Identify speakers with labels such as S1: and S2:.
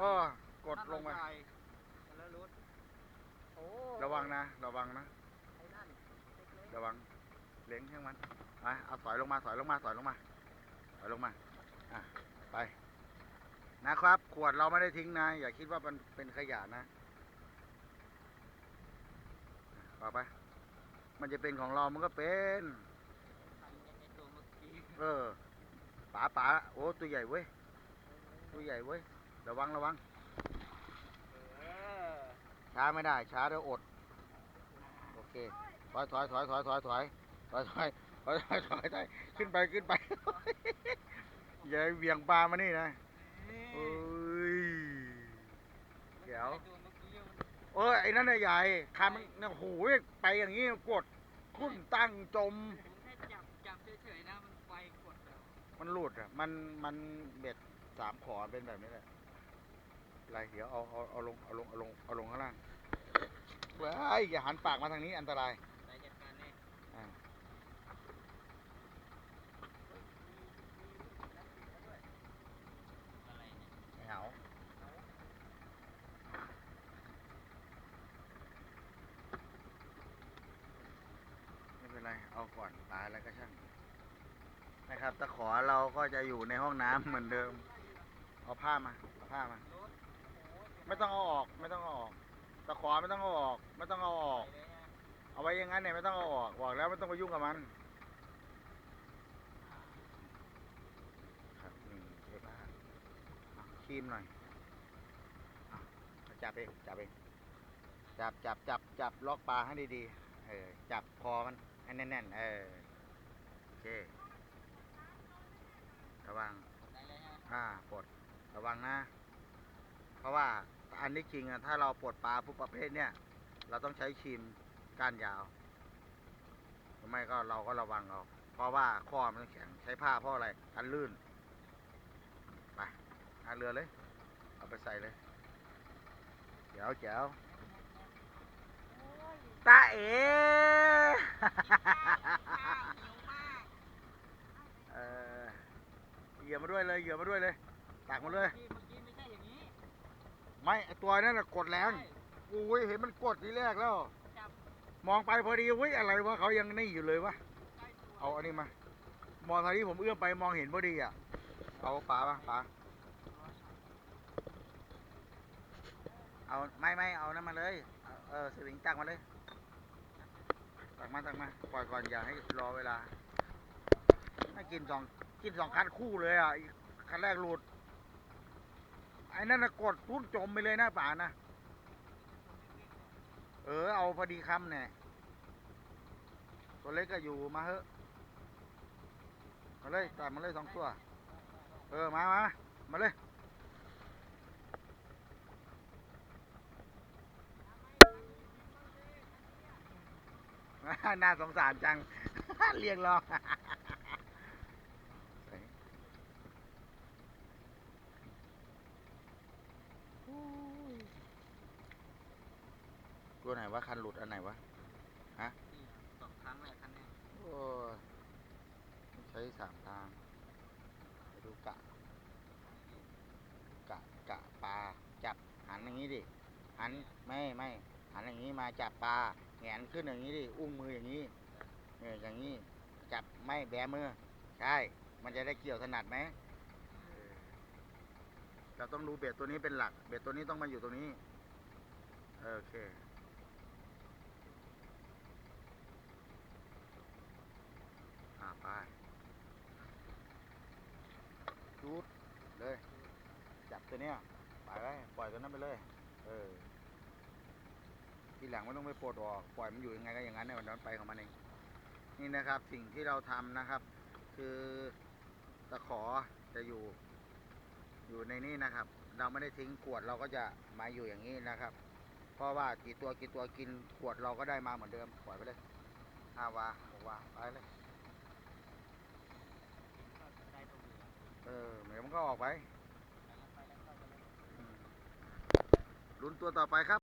S1: เออกดลงไป
S2: แล้วรถโอ้
S1: ระวังนะ ระวังนะ
S2: ไอ้นั่นเล็กๆ
S1: ระวัง เลี้ยงแค่มันไปเอาถอยลงมาถอยลงมาถอยลงมาถอยลงมา อะ ไป นะครับ ขวดเราไม่ได้ทิ้งนะ อย่าคิดว่ามันเป็นขยะนะต่อไป มันจะเป็นของเรา มันก็เป็น
S2: ไอ้ตัวเมื่อกี้
S1: เออ ป๋าป๋าโอ้ ตัวใหญ่เว้ย ตัวใหญ่เว้ย ระวังระวัง
S2: เออ
S1: ช้าไม่ได้ ช้าเดี๋ยวอด โอเค ถอยถอยถอยถอยถอยถอยถอยถอยถอยถอยถอยถอยขึ้นไปขึ้นไปอย่าให้เหวียงปลามานี่นะเอ้ยเดี๋ยว
S2: ไอ้ตัวเมื่อกี้มัน
S1: เอ้ยไอ้นั่นน่ะใหญ่คันมันเนี่ยโอ้โหไปอย่างนี้กดขึ้นตั้งจม
S2: ผมแค่จับจับเฉยๆนะมันไฟกดแล้ว
S1: มันหลุดอะ มันมันเบ็ดสามขอเป็นแบบนี้แหละ อะไรเดี๋ยวเอาเอาเอาลงเอาลงเอาลงเอาลงข้างล่างเว้ยอย่าหันปากมาทางนี้อันตราย
S2: ไปจัดการเลย
S1: อ่า
S2: อะไรเนี่ย
S1: ไม่เอาไม่เป็นไรเอาก่อนตายแล้วก็ช่างนะครับตะขอเราก็จะอยู่ในห้องน้ำเหมือนเดิม เอาผ้ามาเอาผ้ามา
S2: รถโอ้ย
S1: ไม่ต้องเอาออก ไม่ต้องเอาออกตะขอไม่ต้องเอาออก ไม่ต้องเอาออก
S2: เอา
S1: ไว้อย่างนั้นเนี่ยไม่ต้องเอาออกบอกแล้วไม่ต้องไปยุ่งกับมันครับนี่เสื้อผ้าเอาครีมหน่อยจับเองจับเองจับจับจับจับล็อกปลาให้ดีๆเออจับคอมันให้แน่นๆเออโอเคระวังอ่าปลดระวังนะ เพราะว่าอันนี้จริงอะถ้าเราปลดปลาพวกประเภทเนี้ยเราต้องใช้ครีมก้านยาวหรือไม่ก็เราก็ระวังเอาเพราะว่าข้อมันแข็งใช้ผ้าเพราะอะไรกันลื่นไปอาเรือเลย เอาไปใส่เลยเจ๋วเจ๋วตาเอ๋เออเหยื่อมาด้วยเลยเหยื่อมาด้วยเลยตักมาเลย
S2: ไม่
S1: ไอ้ตัวนั่นน่ะกดแรง
S2: ใช่
S1: อุ้ยเห็นมันกดทีแรกแล้ว
S2: จับ
S1: มองไปพอดีอุ้ยอะไรวะเขายังนี่อยู่เลยวะ
S2: ใกล้ตัว
S1: เอาอันนี้มา มองทางที่ผมเอื้อมไปมองเห็นพอดีอะ เอาปลาปะปลาเอาไม่ไม่เอานั่นมาเลย เอาเออสวิงตักมาเลย ตักมาตักมาปล่อยก่อนอย่าให้รอเวลาให้กินสองกินสองคันคู่เลยอะอีกคันแรกหลุด ไอ้นั่นนะกดทุ่นจมไปเลยนะป่านะ เออ เอาพอดีคำเนี่ยตัวเล็กก็อยู่มาเถอะมาเลยตัดมาเลยสองตัว เออ มามามาเลยน่าสงสารจัง เรียกร้อง ตัวไหนวะคันหลุดอันไหนวะ
S2: นี่สองครั้งเลยคันเนี้ย
S1: โอ้ยใช้สามทางไปดูกะกะกะปลาจับหันอย่างนี้ดิหันไม่ไม่หันอย่างนี้มาจับปลาแหงนขึ้นอย่างนี้ดิอุ้งมืออย่างนี้เอออย่างนี้จับไม่แบมือใช่มันจะได้เกี่ยวถนัดไหมเออเราต้องดูเบ็ดตัวนี้เป็นหลัก เบ็ดตัวนี้ต้องมาอยู่ตรงนี้เออโอเค อ่า ไปจูดเลย จับตัวเนี้ยไปไว้ปล่อยตัวนั้นไปเลย เออ ทีหลังไม่ต้องไปปลดออก ปล่อยมันอยู่ยังไงก็อย่างนั้นเนี่ยมันไปของมันเอง นี่นะครับ สิ่งที่เราทำนะครับ คือตะขอจะอยู่ อยู่ในนี้นะครับ เราไม่ได้ทิ้งขวดเราก็จะมาอยู่อย่างนี้นะครับ เพราะว่ากี่ตัวกี่ตัวกินขวดเราก็ได้มาเหมือนเดิม ปล่อยไปเลยห้าวาหกวาไปเลย ก็ออกไปลุ้นตัวต่อไปครับ